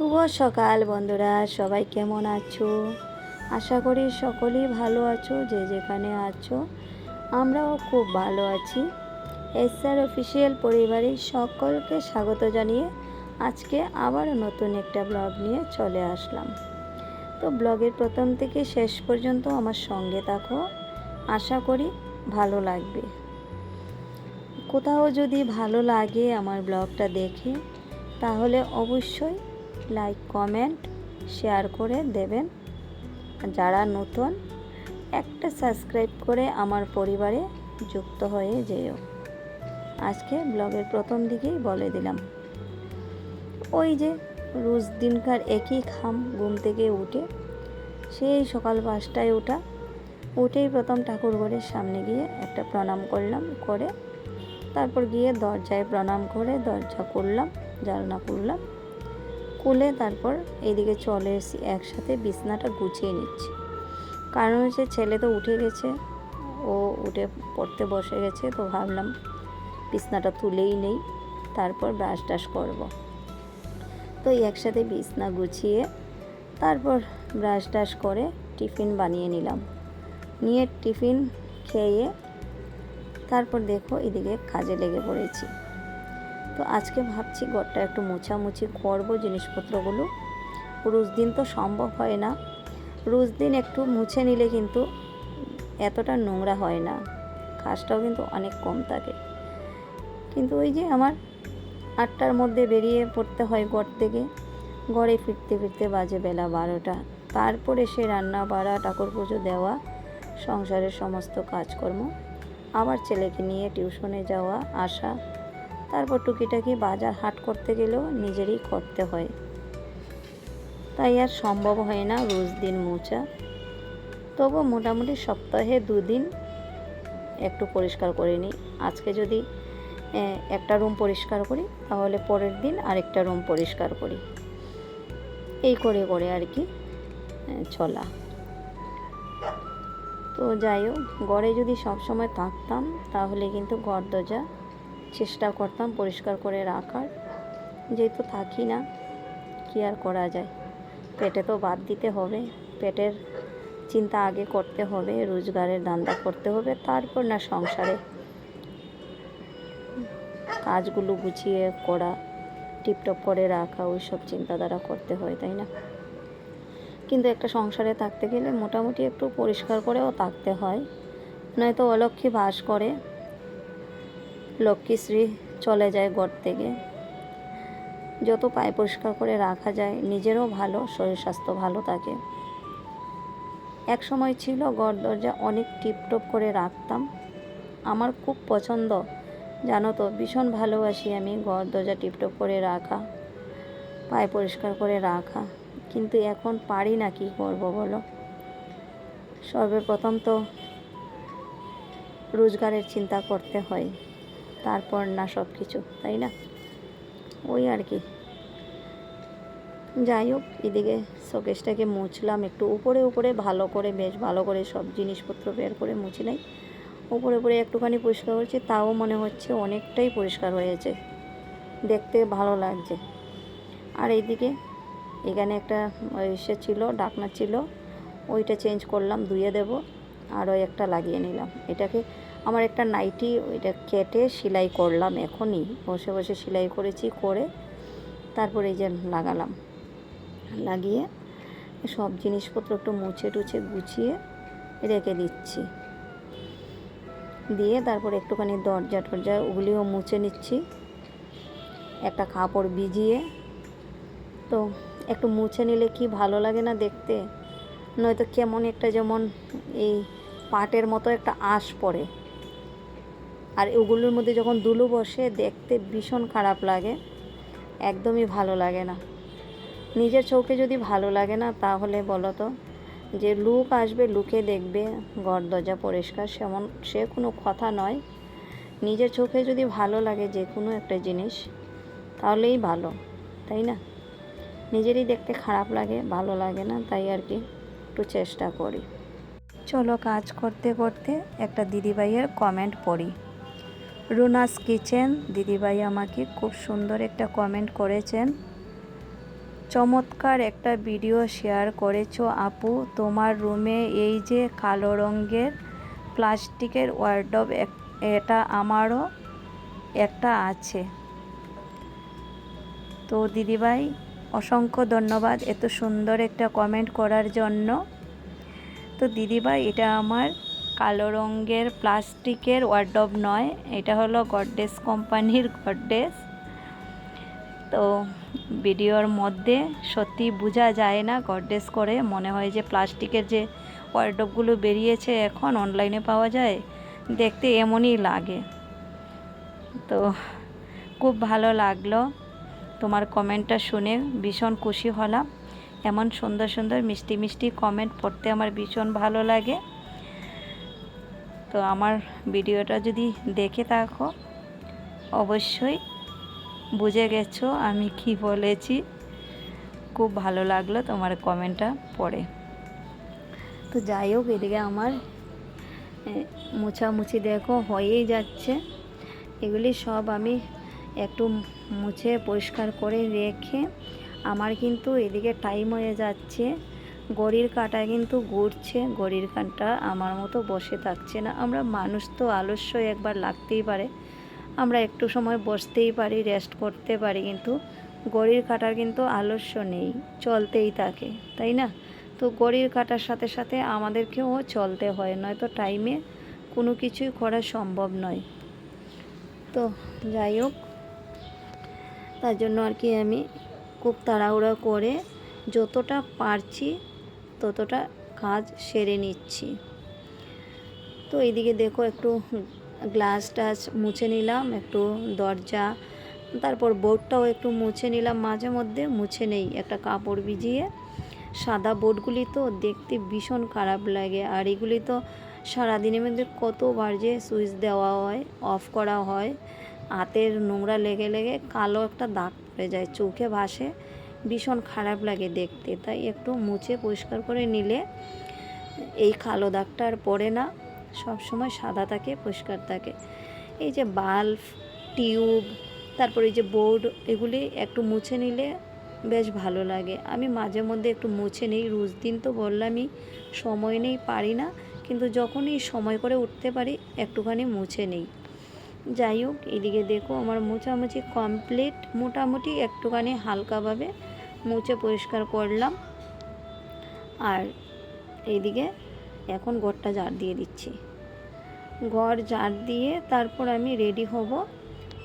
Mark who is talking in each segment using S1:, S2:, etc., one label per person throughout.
S1: শুভ সকাল বন্ধুরা, সবাই কেমন আছো? আশা করি সকলেই ভালো আছো, যে যেখানে আছো, আমরাও খুব ভালো আছি। এসআর অফিসিয়াল পরিবারের সকলকে স্বাগত জানিয়ে আজকে আবার নতুন একটা ব্লগ নিয়ে চলে আসলাম। তো ব্লগের প্রথম থেকে শেষ পর্যন্ত আমার সঙ্গে থাকো, আশা করি ভালো লাগবে। কোথাও যদি ভালো লাগে আমার ব্লগটা দেখে, তাহলে অবশ্যই লাইক, কমেন্ট, শেয়ার করে দেবেন। যারা নতুন, একটা সাবস্ক্রাইব করে আমার পরিবারে যুক্ত হয়ে যেও। আজকে ব্লগের প্রথম দিকেই বলে দিলাম। ওই যে রোজ দিনকার একই খাম ঘুম থেকে উঠে, সেই সকাল পাঁচটায় ওঠা উঠেই প্রথম ঠাকুর ঘরের সামনে গিয়ে একটা প্রণাম করলাম, করে তারপর গিয়ে দরজায় প্রণাম করে দরজা করলাম জানলা করলাম খুলে তারপর এইদিকে চলে এসেছি, একসাথে বিছনাটা গুছিয়ে নিচ্ছি। কারণ হচ্ছে ছেলে তো উঠে গেছে, ও উঠে পড়তে বসে গেছে, তো ভাবলাম বিছনাটা তুলেই নেই, তারপর ব্রাশ টাশ করব। তো একসাথে বিছনা গুছিয়ে তারপর ব্রাশ টাশ করে টিফিন বানিয়ে নিলাম। নিয়ে টিফিন খেয়ে তারপর দেখো এদিকে কাজে লেগে পড়েছি। তো আজকে ভাবছি ঘরটা একটু মোছামুছি করব, জিনিসপত্রগুলো। রোজ দিন তো সম্ভব হয় না। রোজ দিন একটু মুছে নিলে কিন্তু এতটা নোংরা হয় না। কাজটাও কিন্তু অনেক কম থাকে। কিন্তু ওই যে আমার আটটার মধ্যে বেরিয়ে পড়তে হয় ঘর থেকে। ঘরে ফিরতে ফিরতে বাজে বেলা বারোটা। তারপরে সে রান্না, বাড়া, ঠাকুর পুজো দেওয়া, সংসারের সমস্ত কাজকর্ম, আবার ছেলেকে নিয়ে টিউশনে যাওয়া, আসা তারপর টুকিটাকি বাজার হাট করতে গেলেও নিজেরই করতে হয়। তাই আর সম্ভব হয় না রোজ দিন মোচা তবু মোটামুটি সপ্তাহে দুদিন একটু পরিষ্কার করে নিই। আজকে যদি একটা রুম পরিষ্কার করি, তাহলে পরের দিন আরেকটা রুম পরিষ্কার করি। এই করে করে আর কি চলা। তো যাই হোক, ঘরে যদি সবসময় থাকতাম, তাহলে কিন্তু ঘর দরজা চেষ্টা করতাম পরিষ্কার করে রাখার। যেহেতু থাকি না, কী আর করা যায়? পেটে তো বাদ দিতে হবে, পেটের চিন্তা আগে করতে হবে, রোজগারের ধান্দা করতে হবে, তারপর না সংসারে কাজগুলো গুছিয়ে করা, টিপটপ করে রাখা ওই সব চিন্তাধারা করতে হয়, তাই না? কিন্তু একটা সংসারে থাকতে গেলে মোটামুটি একটু পরিষ্কার করেও থাকতে হয়। নয়তো অলক্ষ্মী বাস করে লক্ষ্মীশ্রী চলে যায় ঘর থেকে। যত পায়ে পরিষ্কার করে রাখা যায়, নিজেরও ভালো, শরীর স্বাস্থ্য ভালো থাকে। এক সময় ছিল ঘর দরজা অনেক টিপটপ করে রাখতাম। আমার খুব পছন্দ, জানো তো, ভীষণ ভালোবাসি আমি ঘর দরজা টিপটপ করে রাখা, পায়ে পরিষ্কার করে রাখা। কিন্তু এখন পারি না কি করব বলো? সর্বপ্রথম তো রোজগারের চিন্তা করতে হয়। তারপর না সব কিছু তাই না? ওই আর কি। যাই হোক, এদিকে শোকেসটাকে মুছলাম, একটু উপরে উপরে ভালো করে, বেশ ভালো করে সব জিনিসপত্র বের করে মুছে নেই। উপরে উপরে একটুখানি পরিষ্কার করছি, তাও মনে হচ্ছে অনেকটাই পরিষ্কার হয়েছে। দেখতে ভালো লাগছে। আর এইদিকে এখানে একটা এসে ছিল, ডাকনা ছিল, ওইটা চেঞ্জ করলাম, ধুয়ে দেব, আর ওই একটা লাগিয়ে নিলাম। এটাকে আমার একটা নাইটি ওইটা কেটে সেলাই করলাম এখনই। বসে বসে সেলাই করেছি, করে তারপরে এই যে লাগালাম। লাগিয়ে সব জিনিসপত্র একটু মুছে টুছে গুছিয়ে রেখে দিচ্ছি। দিয়ে তারপর একটুখানি দরজা টরজা ওগুলিও মুছে নিচ্ছি। একটা কাপড় ভিজিয়ে। তো একটু মুছে নিলে কি ভালো লাগে না দেখতে? নয়তো কেমন একটা যেমন এই পাটের মতো একটা আঁশ পড়ে। আর ওগুলোর মধ্যে যখন দুলু বসে, দেখতে ভীষণ খারাপ লাগে। একদমই ভালো লাগে না। নিজের চোখে যদি ভালো লাগে না, তাহলে বলো তো, যে লুক আসবে, লুকে দেখবে, ঘর দরজা পরিষ্কার, সেমন সে কোনো কথা নয়। নিজের চোখে যদি ভালো লাগে যে কোনো একটা জিনিস, তাহলেই ভালো, তাই না? নিজেরই দেখতে খারাপ লাগে, ভালো লাগে না, তাই আর কি, একটু চেষ্টা করি। চলো কাজ করতে করতে একটা দিদিভাইয়ের কমেন্ট পড়ি। রুনাস কিচেন। দিদিভাই আমাকে খুব সুন্দর একটা কমেন্ট করেছেন। চমৎকার একটা ভিডিও শেয়ার করেছ আপু। তোমার রুমে এই যে কালো রঙের প্লাস্টিকের ওয়ার্ডব এটা আমারও একটা আছে। তো দিদিভাই, অসংখ্য ধন্যবাদ এত সুন্দর একটা কমেন্ট করার জন্য। তো দিদিভাই, এটা আমার কালো রঙের প্লাস্টিকের ওয়ার্ডব নয়, এটা হলো গডডেস কোম্পানির গডডেস তো ভিডিওর মধ্যে সত্যি বোঝা যায় না গডডেস করে, মনে হয় যে প্লাস্টিকের যে ওয়ার্ডবগুলো বেরিয়েছে এখন অনলাইনে পাওয়া যায়, দেখতে এমনই লাগে। তো খুব ভালো লাগল তোমার কমেন্টটা শুনে, ভীষণ খুশি হলাম। এমন সুন্দর সুন্দর মিষ্টি মিষ্টি কমেন্ট পড়তে আমার ভীষণ ভালো লাগে। তো আমার ভিডিওটা যদি দেখে থাকো, অবশ্যই বুঝে গেছো আমি কি বলেছি। খুব ভালো লাগল তোমার কমেন্টটা পড়ে। তো যাই হোক, এদিকে আমার মুছামুছি দেখো হয়েই যাচ্ছে। এগুলি সব আমি একটু মুছে পরিষ্কার করে রেখে, আমার কিন্তু এদিকে টাইম হয়ে যাচ্ছে। গড়ির কাটা কিন্তু ঘুরছে, গড়ির কাঁটা আমার মতো বসে থাকছে না। আমরা মানুষ তো আলস্য একবার লাগতেই পারে। আমরা একটু সময় বসতেই পারি রেস্ট করতে পারি, কিন্তু গড়ির কাটার কিন্তু আলস্য নেই, চলতেই থাকে, তাই না? তো গড়ির কাটার সাথে সাথে আমাদেরকেও চলতে হয়, নয়তো টাইমে কোনো কিছুই করা সম্ভব নয়। তো যাই হোক, তার জন্য আর কি আমি খুব তাড়াহুড়া করে যতটা পারছি ততটা কাজ সেরে নিচ্ছি। তো এইদিকে দেখো একটু গ্লাস টাচ মুছে নিলাম, একটু দরজা, তারপর বোর্ডটাও একটু মুছে নিলাম মাঝে মধ্যে, মুছে নেই। একটা কাপড় ভিজিয়ে, সাদা বোর্ডগুলি তো দেখতে ভীষণ খারাপ লাগে। আর এগুলি তো সারাদিনের মধ্যে কতবার যে সুইচ দেওয়া হয়, অফ করা হয়, হাতের নোংরা লেগে লেগে কালো একটা দাগ পড়ে যায়, চোখে ভাসে। ভীষণ খারাপ লাগে দেখতে, তাই একটু মুছে পরিষ্কার করে নিলে এই কালো দাগটা আর পড়ে না। সব সময় সাদা থাকে, পরিষ্কার থাকে। এই যে বাল্ব, টিউব, তারপরে এই যে বোর্ড, এগুলি একটু মুছে নিলে বেশ ভালো লাগে। আমি মাঝে মধ্যে একটু মুছে নিই, রোজ দিন তো বললামই সময় নেই, পারি না, কিন্তু যখনই সময় করে উঠতে পারি, একটুখানি মুছে নেই। যাই হোক, এদিকে দেখো আমার মোছামুছি কমপ্লিট, মোটামুটি একটুখানি হালকাভাবে মুছে পরিষ্কার করলাম। আর এইদিকে এখন ঘরটা জার দিয়ে দিচ্ছি। ঘর জার দিয়ে তারপর আমি রেডি হব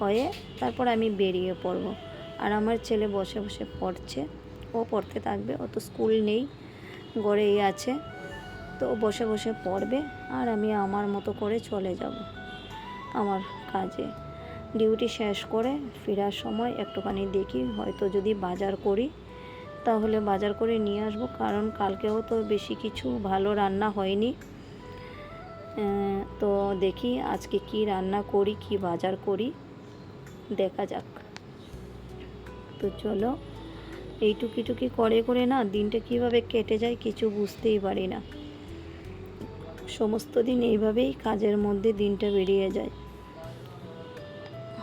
S1: হয়ে তারপর আমি বেরিয়ে পড়ব। আর আমার ছেলে বসে বসে পড়ছে। ও পড়তে থাকবে ও তো স্কুল নেই গড়েই আছে। তো বসে বসে পড়বে আর আমি আমার মতো করে চলে যাব আমার কাজে। ডিউটি শেষ করে ফেরার সময় একটুখানি দেখি, হয়তো যদি বাজার করি। তাহলে বাজার করে নিয়ে আসব, কারণ কালকেও তো বেশি কিছু ভালো রান্না হয়নি। তো দেখি আজকে কি রান্না করি, কি বাজার করি, দেখা যাক। তো চলো এই টুকি করে করে না দিনটা কীভাবে কেটে যায় কিছু বুঝতেই পারি না। সমস্ত দিন এইভাবেই কাজের মধ্যে দিনটা বেরিয়ে যায়।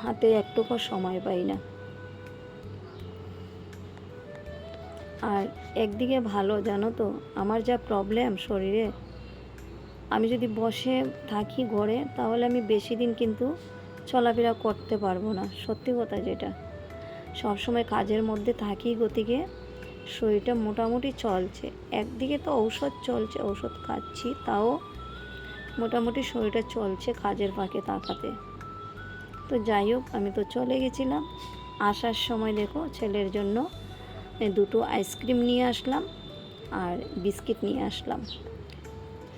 S1: হাতে একটুকু সময় পাই না। আর একদিকে ভালো, জানো তো? আমার যা প্রবলেম শরীরে, আমি যদি বসে থাকি ঘরে, তাহলে আমি বেশি দিন কিন্তু চলাফেরা করতে পারব না। সত্যি কথা যেটা। সবসময় কাজের মধ্যে থাকি গতিকে শরীরটা মোটামুটি চলছে। একদিকে তো ঔষধ চলছে, ঔষধ খাচ্ছি, তাও মোটামুটি শরীরটা চলছে কাজের ফাঁকে তাকাতে। তো যাই হোক, আমি তো চলে গেছিলাম। আসার সময় দেখো, ছেলের জন্য দুটো আইসক্রিম নিয়ে আসলাম আর বিস্কিট নিয়ে আসলাম।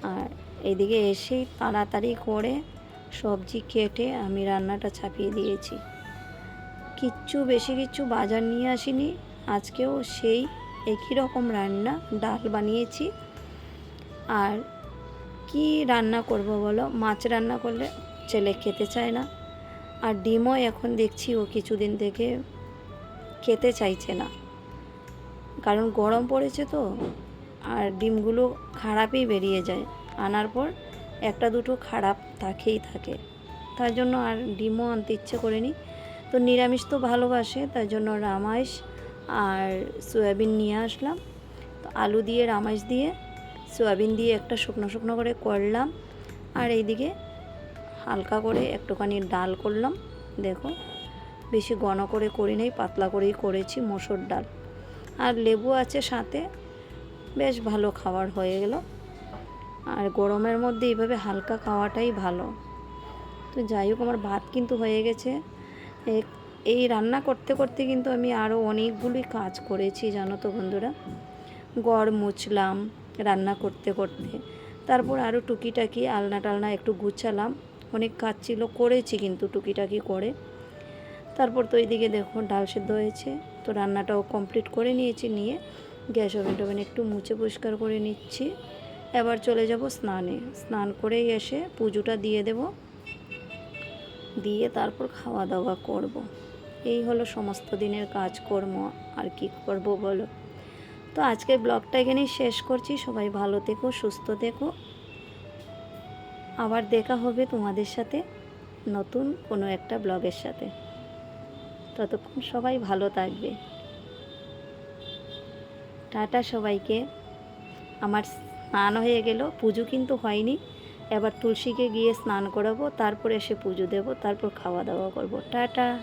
S1: আর এদিকে এসেই তাড়াতাড়ি করে সবজি কেটে আমি রান্নাটা ছাপিয়ে দিয়েছি। কিচ্ছু বেশি কিচ্ছু বাজার নিয়ে আসিনি, আজকেও সেই একই রকম রান্না, ডাল বানিয়েছি। আর কি রান্না করব বলো? মাছ রান্না করলে ছেলে খেতে চায় না। আর ডিমও এখন দেখছি ও কিছুদিন থেকে খেতে চাইছে না। কারণ গরম পড়েছে তো, আর ডিমগুলো খারাপই বেরিয়ে যায়। আনার পর একটা দুটো খারাপ থাকেই থাকে। তার জন্য আর ডিমও আনতে ইচ্ছে করেনি। তো নিরামিষ তো ভালোবাসে, তার জন্য রামাইশ আর সয়াবিন নিয়ে আসলাম। তো আলু দিয়ে, রামাইশ দিয়ে, সয়াবিন দিয়ে একটা শুকনো শুকনো করে করলাম। আর এইদিকে হালকা করে একটুখানি ডাল করলাম। দেখো, বেশি ঘন করে করি নাই, পাতলা করেই করেছি মসুর ডাল। আর লেবু আছে সাথে। বেশ ভালো খাবার হয়ে গেল। আর গরমের মধ্যে এইভাবে হালকা খাওয়াটাই ভালো। তো যাই হোক, আমার ভাত কিন্তু হয়ে গেছে। এই রান্না করতে করতে কিন্তু আমি আরও অনেকগুলি কাজ করেছি, জানো তো বন্ধুরা। গড় মুছলাম রান্না করতে করতে। তারপর আরও টুকিটাকি আলনা টালনা একটু গুছালাম। অনেক কাজ ছিল, করেছি কিন্তু টুকিটাকি করে। তারপর তো এইদিকে দেখো ডাল সেদ্ধ হয়েছে। তো রান্নাটাও কমপ্লিট করে নিয়েছি, নিয়ে গ্যাস ওভেন টোভেন একটু মুছে পরিষ্কার করে নিচ্ছি। এবার চলে যাব স্নানে। স্নান করেই এসে পুজোটা দিয়ে দেব। দিয়ে তারপর খাওয়া দাওয়া করব। এই হলো সমস্ত দিনের কাজকর্ম। আর কি করব বলো? তো আজকের ব্লগটা এখানেই শেষ করছি। সবাই ভালো থেকো, সুস্থ থেকো। আবার দেখা হবে তোমাদের সাথে নতুন কোনো একটা ব্লগের সাথে। ততক্ষণ সবাই ভালো থাকবে। টাটা সবাইকে। আমার স্নান হয়ে গেল, পুজো কিন্তু হয়নি। এবার তুলসীকে গিয়ে স্নান করাবো, তারপরে এসে পুজো দেব, তারপর খাওয়া দাওয়া করব। টাটা।